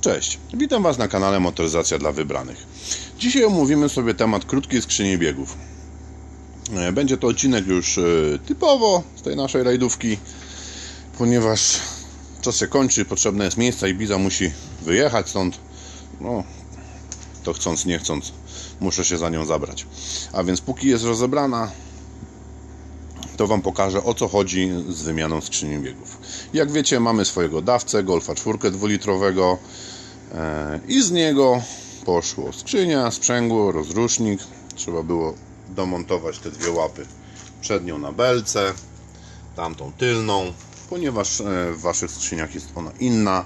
Cześć, witam Was na kanale Motoryzacja dla Wybranych. Dzisiaj omówimy sobie temat krótkiej skrzyni biegów. E, Będzie to odcinek już e, typowo z tej naszej rajdówki, ponieważ czas się kończy, potrzebne jest miejsce i Biza musi wyjechać stąd. No, to chcąc, nie chcąc, muszę się za nią zabrać. A więc póki jest rozebrana, to Wam pokażę o co chodzi z wymianą skrzyni biegów. Jak wiecie, mamy swojego dawcę, Golfa 4 dwulitrowego e, i z niego poszło skrzynia, sprzęgło, rozrusznik. Trzeba było domontować te dwie łapy. Przednią na belce, tamtą tylną, ponieważ e, w Waszych skrzyniach jest ona inna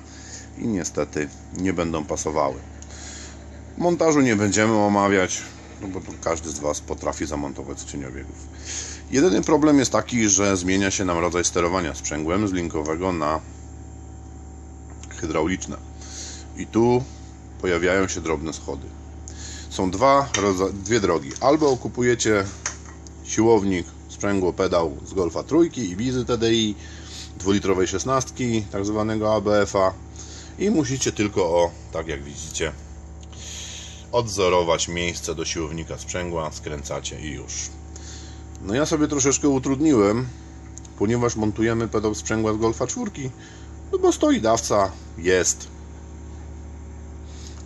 i niestety nie będą pasowały. Montażu nie będziemy omawiać, no bo tu każdy z Was potrafi zamontować skrzyniobiegów. Jedyny problem jest taki, że zmienia się nam rodzaj sterowania sprzęgłem z linkowego na hydrauliczne. I tu pojawiają się drobne schody. Są dwa, dwie drogi. Albo kupujecie siłownik, sprzęgło, pedał z Golfa trójki i Bizy TDI, dwulitrowej szesnastki, tak zwanego ABF-a i musicie tylko o, tak jak widzicie, odzorować miejsce do siłownika sprzęgła, skręcacie i już. No ja sobie troszeczkę utrudniłem, ponieważ montujemy pedał sprzęgła z Golfa 4, no bo stoi dawca, jest.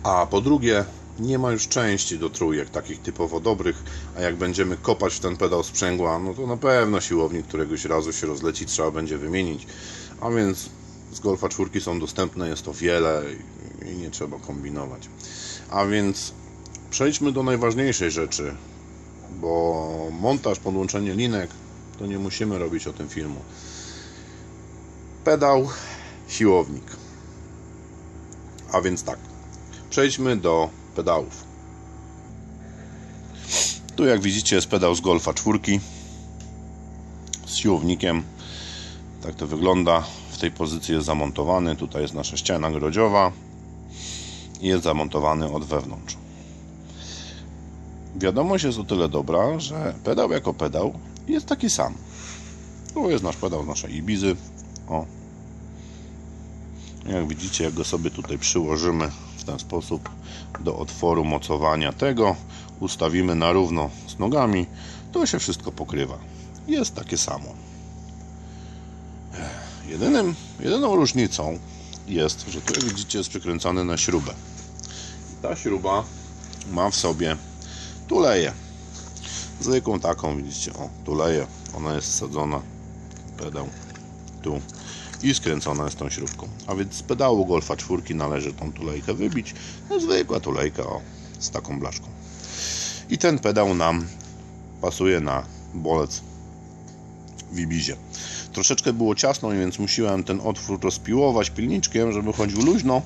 A po drugie, nie ma już części do trójek, takich typowo dobrych, a jak będziemy kopać w ten pedał sprzęgła, no to na pewno siłownik któregoś razu się rozleci, trzeba będzie wymienić. A więc z Golfa 4 są dostępne, jest to wiele i- nie trzeba kombinować. A więc przejdźmy do najważniejszej rzeczy, bo montaż, podłączenie linek to nie musimy robić o tym filmu. Pedał, siłownik. A więc tak, przejdźmy do pedałów. Tu jak widzicie jest pedał z Golfa 4 z siłownikiem. Tak to wygląda. W tej pozycji jest zamontowany. Tutaj jest nasza ściana grodziowa jest zamontowany od wewnątrz. Wiadomość jest o tyle dobra, że pedał jako pedał jest taki sam. Tu jest nasz pedał z naszej Ibizy. O. Jak widzicie, jak go sobie tutaj przyłożymy w ten sposób do otworu mocowania tego, ustawimy na równo z nogami, to się wszystko pokrywa. Jest takie samo. Jedynym, jedyną różnicą jest, że tu jak widzicie jest przykręcony na śrubę. Ta śruba ma w sobie tuleję. Zwykłą taką, widzicie, o, tuleję. Ona jest wsadzona, pedał, tu i skręcona jest tą śrubką. A więc z pedału Golfa 4 należy tą tulejkę wybić. No zwykła tulejka, o, z taką blaszką. I ten pedał nam pasuje na bolec w Ibizie. Troszeczkę było ciasno, więc musiałem ten otwór rozpiłować pilniczkiem, żeby chodził luźno.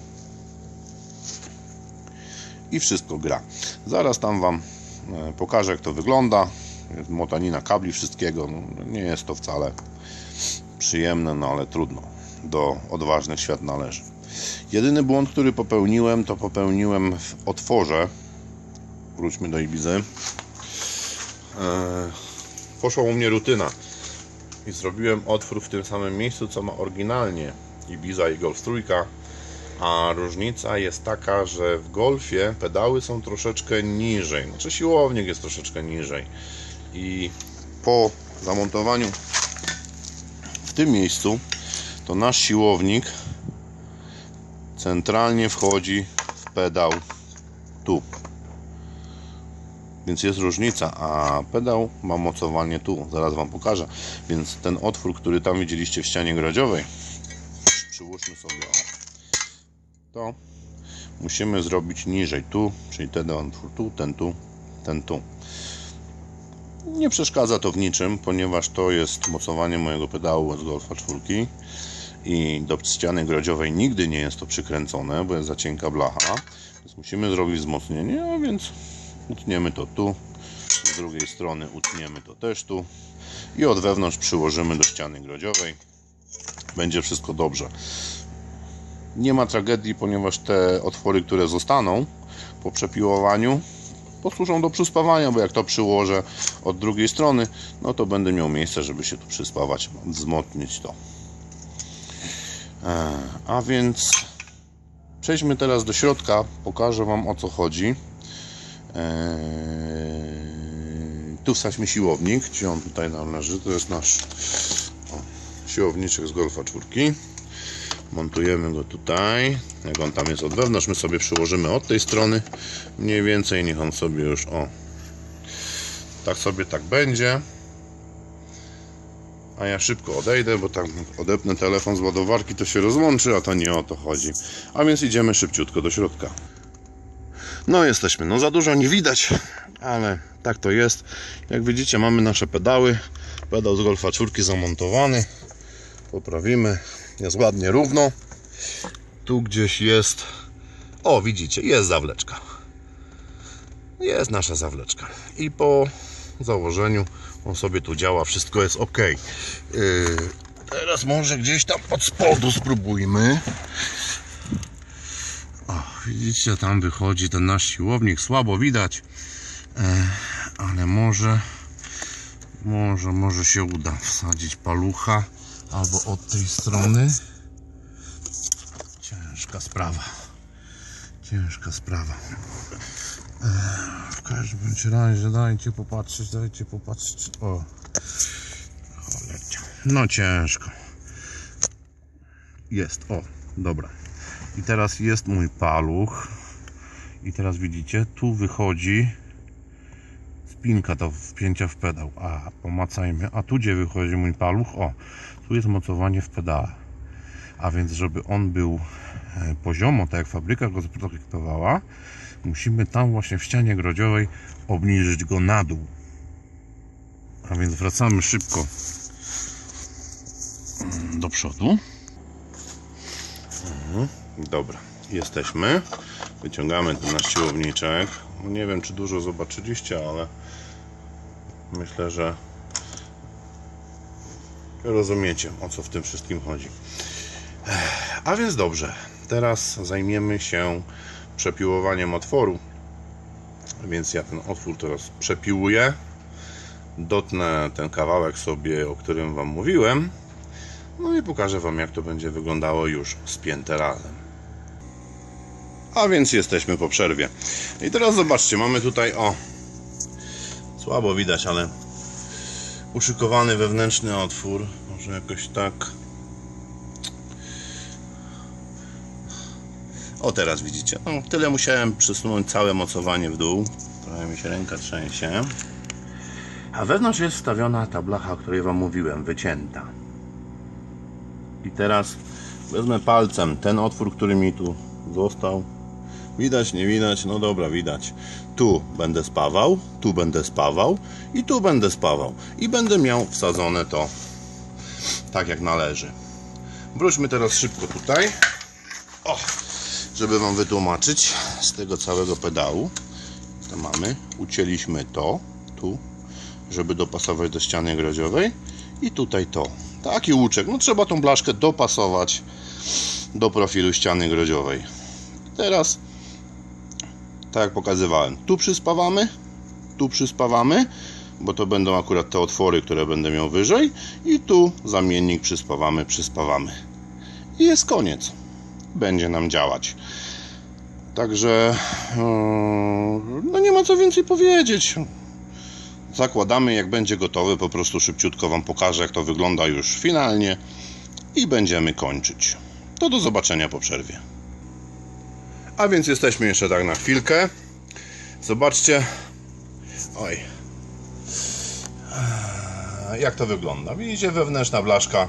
I wszystko gra. Zaraz tam Wam e, pokażę, jak to wygląda. Jest motanina kabli, wszystkiego. No, nie jest to wcale przyjemne, no ale trudno. Do odważnych świat należy. Jedyny błąd, który popełniłem, to popełniłem w otworze. Wróćmy do Ibizy. Eee, poszła u mnie rutyna i zrobiłem otwór w tym samym miejscu, co ma oryginalnie Ibiza i Golf trójka. A różnica jest taka, że w Golfie pedały są troszeczkę niżej. Znaczy siłownik jest troszeczkę niżej. I po zamontowaniu w tym miejscu to nasz siłownik centralnie wchodzi w pedał tu. Więc jest różnica, a pedał ma mocowanie tu. Zaraz Wam pokażę. Więc ten otwór, który tam widzieliście w ścianie grodziowej, przyłóżmy sobie to musimy zrobić niżej tu, czyli ten otwór tu, ten tu, ten tu. Nie przeszkadza to w niczym, ponieważ to jest mocowanie mojego pedału z Golfa 4 i do ściany grodziowej nigdy nie jest to przykręcone, bo jest za cienka blacha. Więc musimy zrobić wzmocnienie, a więc utniemy to tu, z drugiej strony utniemy to też tu i od wewnątrz przyłożymy do ściany grodziowej. Będzie wszystko dobrze. Nie ma tragedii, ponieważ te otwory, które zostaną po przepiłowaniu, posłużą do przyspawania, bo jak to przyłożę od drugiej strony, no to będę miał miejsce, żeby się tu przyspawać, wzmocnić to. E, A więc Przejdźmy teraz do środka, pokażę Wam o co chodzi. Eee, tu wsadźmy siłownik, gdzie on tutaj nam leży. To jest nasz o, siłowniczek z Golfa czwórki. Montujemy go tutaj. Jak on tam jest od wewnątrz, my sobie przyłożymy od tej strony. Mniej więcej niech on sobie już o tak sobie tak będzie. A ja szybko odejdę, bo tak odepnę telefon z ładowarki, to się rozłączy, a to nie o to chodzi. A więc idziemy szybciutko do środka. No jesteśmy, no za dużo nie widać, ale tak to jest. Jak widzicie mamy nasze pedały. Pedał z Golfa 4 zamontowany. Poprawimy. Jest ładnie równo. Tu gdzieś jest... O, widzicie, jest zawleczka. Jest nasza zawleczka. I po założeniu on sobie tu działa, wszystko jest ok. Yy, teraz może gdzieś tam od spodu spróbujmy. Widzicie, tam wychodzi ten nasz siłownik, słabo widać, e, ale może, może, może się uda wsadzić palucha albo od tej strony. Ciężka sprawa. Ciężka sprawa. W każdym razie dajcie popatrzeć, dajcie popatrzeć. O. No ciężko. Jest, o, dobra. I teraz jest mój paluch. I teraz widzicie, tu wychodzi spinka do wpięcia w pedał. A, pomacajmy. A tu gdzie wychodzi mój paluch? O, tu jest mocowanie w pedale. A więc, żeby on był e, poziomo, tak jak fabryka go zaprojektowała, musimy tam właśnie w ścianie grodziowej obniżyć go na dół. A więc wracamy szybko do przodu. Mhm, Dobra, jesteśmy. Wyciągamy ten nasz siłowniczek. No Nie wiem, czy dużo zobaczyliście, ale myślę, że rozumiecie, o co w tym wszystkim chodzi. A więc dobrze, teraz zajmiemy się przepiłowaniem otworu. Więc ja ten otwór teraz przepiłuję. Dotnę ten kawałek sobie, o którym Wam mówiłem. No i pokażę Wam, jak to będzie wyglądało już spięte razem. A więc jesteśmy po przerwie. I teraz zobaczcie, mamy tutaj o słabo widać, ale uszykowany wewnętrzny otwór. Może jakoś tak. O teraz widzicie. No, tyle musiałem przesunąć całe mocowanie w dół. Trochę mi się ręka trzęsie. A wewnątrz jest wstawiona ta blacha, o której Wam mówiłem, wycięta. I teraz wezmę palcem ten otwór, który mi tu został. Widać, nie widać? No dobra, widać. Tu będę spawał, tu będę spawał i tu będę spawał. I będę miał wsadzone to tak jak należy. Wróćmy teraz szybko tutaj. O, żeby Wam wytłumaczyć z tego całego pedału. To mamy, ucięliśmy to, tu, żeby dopasować do ściany grodziowej i tutaj to. Taki łuczek, no trzeba tą blaszkę dopasować do profilu ściany grodziowej. Teraz, tak jak pokazywałem, tu przyspawamy, tu przyspawamy, bo to będą akurat te otwory, które będę miał wyżej i tu zamiennik przyspawamy, przyspawamy. I jest koniec. Będzie nam działać. Także no nie ma co więcej powiedzieć. Zakładamy, jak będzie gotowy, po prostu szybciutko Wam pokażę, jak to wygląda już finalnie i będziemy kończyć. To do zobaczenia po przerwie. A więc jesteśmy jeszcze tak na chwilkę. Zobaczcie. Oj. Eee, Jak to wygląda? Widzicie, wewnętrzna blaszka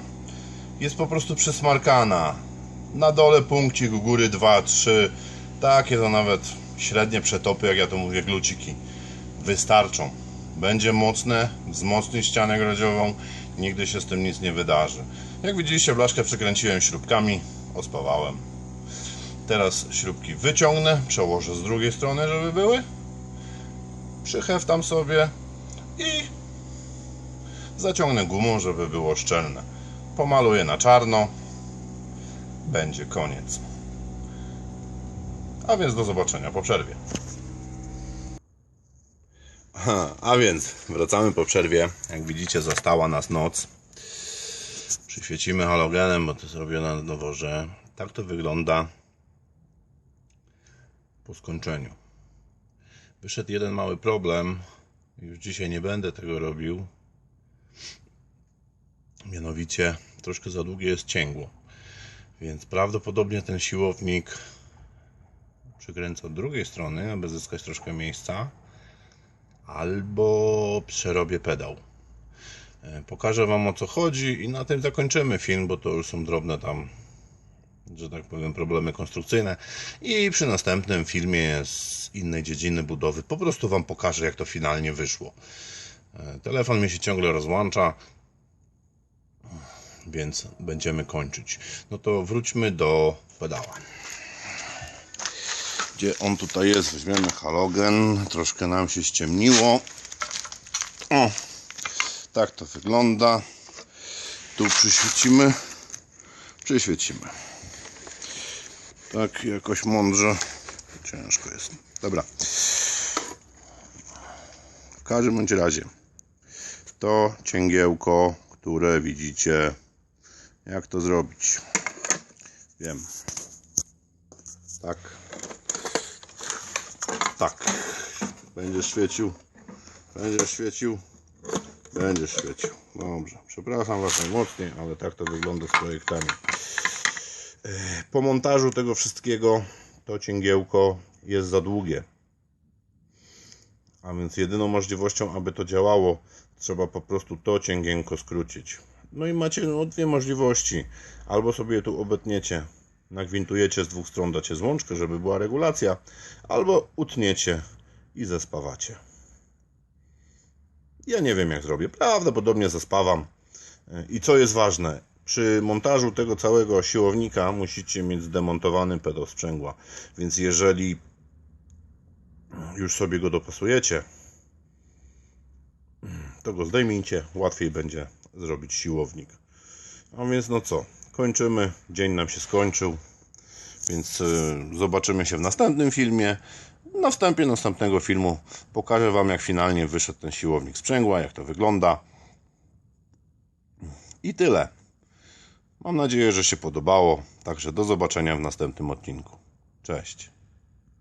jest po prostu przesmarkana. Na dole punkcik, góry 2, 3. Takie to nawet średnie przetopy, jak ja to mówię, gluciki. Wystarczą. Będzie mocne, wzmocni ścianę grodziową. Nigdy się z tym nic nie wydarzy. Jak widzieliście, blaszkę przykręciłem śrubkami, ospawałem. Teraz śrubki wyciągnę, przełożę z drugiej strony, żeby były. Przyheftam sobie i zaciągnę gumą, żeby było szczelne. Pomaluję na czarno. Będzie koniec. A więc do zobaczenia po przerwie. A więc wracamy po przerwie. Jak widzicie, została nas noc. Przyświecimy halogenem, bo to zrobione na dworze. Tak to wygląda po skończeniu. Wyszedł jeden mały problem. Już dzisiaj nie będę tego robił. Mianowicie troszkę za długie jest cięgło. Więc prawdopodobnie ten siłownik przykręcę od drugiej strony, aby zyskać troszkę miejsca. Albo przerobię pedał. E, Pokażę Wam o co chodzi i na tym zakończymy film, bo to już są drobne tam, że tak powiem, problemy konstrukcyjne. I przy następnym filmie z innej dziedziny budowy po prostu Wam pokażę, jak to finalnie wyszło. E, Telefon mi się ciągle rozłącza, więc będziemy kończyć. No to wróćmy do pedała. Gdzie on tutaj jest? Weźmiemy halogen. Troszkę nam się ściemniło. O, tak to wygląda. Tu przyświecimy. Przyświecimy. Tak jakoś mądrze. Ciężko jest. Dobra. W każdym bądź razie to cięgiełko, które widzicie, jak to zrobić. Wiem. Tak. Tak. Będziesz świecił. Będziesz świecił. Będziesz świecił. Dobrze. Przepraszam Was najmocniej, ale tak to wygląda z projektami. E, Po montażu tego wszystkiego to cięgiełko jest za długie. A więc jedyną możliwością, aby to działało, trzeba po prostu to cięgienko skrócić. No i macie no, dwie możliwości. Albo sobie tu obetniecie, nagwintujecie z dwóch stron, dacie złączkę, żeby była regulacja, albo utniecie i zespawacie. Ja nie wiem jak zrobię. Prawdopodobnie zespawam. I co jest ważne, przy montażu tego całego siłownika musicie mieć zdemontowany pedał sprzęgła. Więc jeżeli już sobie go dopasujecie, to go zdejmijcie, łatwiej będzie zrobić siłownik. A więc no co, kończymy, dzień nam się skończył, więc y, zobaczymy się w następnym filmie. Na wstępie następnego filmu pokażę Wam jak finalnie wyszedł ten siłownik sprzęgła, jak to wygląda. I tyle. Mam nadzieję, że się podobało, także do zobaczenia w następnym odcinku. Cześć.